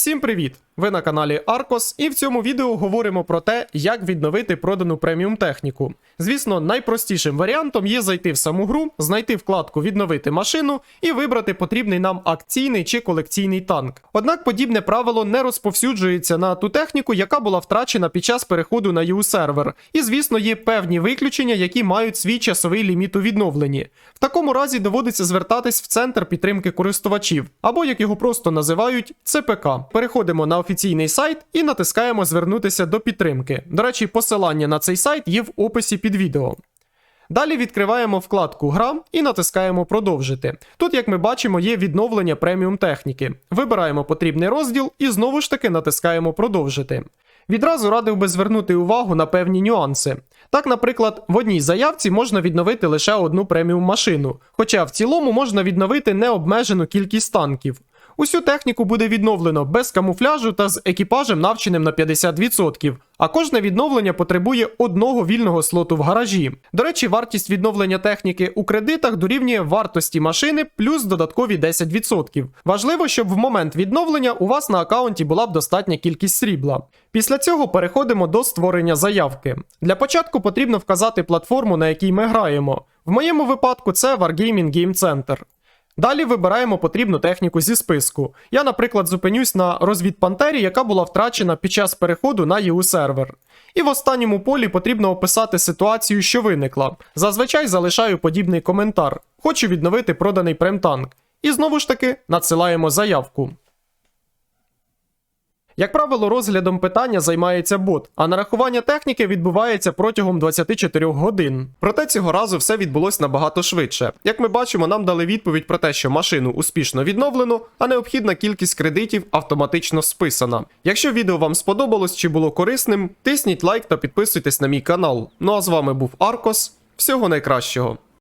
Всім привіт! Ви на каналі Arcos, і в цьому відео говоримо про те, як відновити продану преміум техніку. Звісно, найпростішим варіантом є зайти в саму гру, знайти вкладку Відновити машину і вибрати потрібний нам акційний чи колекційний танк. Однак подібне правило не розповсюджується на ту техніку, яка була втрачена під час переходу на EU сервер. І звісно, є певні виключення, які мають свій часовий ліміт у відновленні. В такому разі доводиться звертатись в центр підтримки користувачів, або як його просто називають ЦПК. Переходимо на офіційний сайт і натискаємо Звернутися до підтримки. До речі, посилання на цей сайт є в описі під відео. Далі відкриваємо вкладку Гра і натискаємо Продовжити. Тут, як ми бачимо, є відновлення преміум техніки. Вибираємо потрібний розділ і знову ж таки натискаємо Продовжити. Відразу радив би звернути увагу на певні нюанси. Так, наприклад, в одній заявці можна відновити лише одну преміум машину, хоча в цілому можна відновити необмежену кількість танків. Усю техніку буде відновлено без камуфляжу та з екіпажем навченим на 50%, а кожне відновлення потребує одного вільного слоту в гаражі. До речі, вартість відновлення техніки у кредитах дорівнює вартості машини плюс додаткові 10%. Важливо, щоб в момент відновлення у вас на аккаунті була б достатня кількість срібла. Після цього переходимо до створення заявки. Для початку потрібно вказати платформу, на якій ми граємо. В моєму випадку це Wargaming Game Center. Далі вибираємо потрібну техніку зі списку. Я, наприклад, зупинюсь на розвідпантері, яка була втрачена під час переходу на EU сервер. І в останньому полі потрібно описати ситуацію, що виникла. Зазвичай залишаю подібний коментар. Хочу відновити проданий премтанк. І знову ж таки надсилаємо заявку. Як правило, розглядом питання займається бот, а нарахування техніки відбувається протягом 24 годин. Проте цього разу все відбулось набагато швидше. Як ми бачимо, нам дали відповідь про те, що машину успішно відновлено, а необхідна кількість кредитів автоматично списана. Якщо відео вам сподобалось чи було корисним, тисніть лайк та підписуйтесь на мій канал. Ну а з вами був Аркос. Всього найкращого.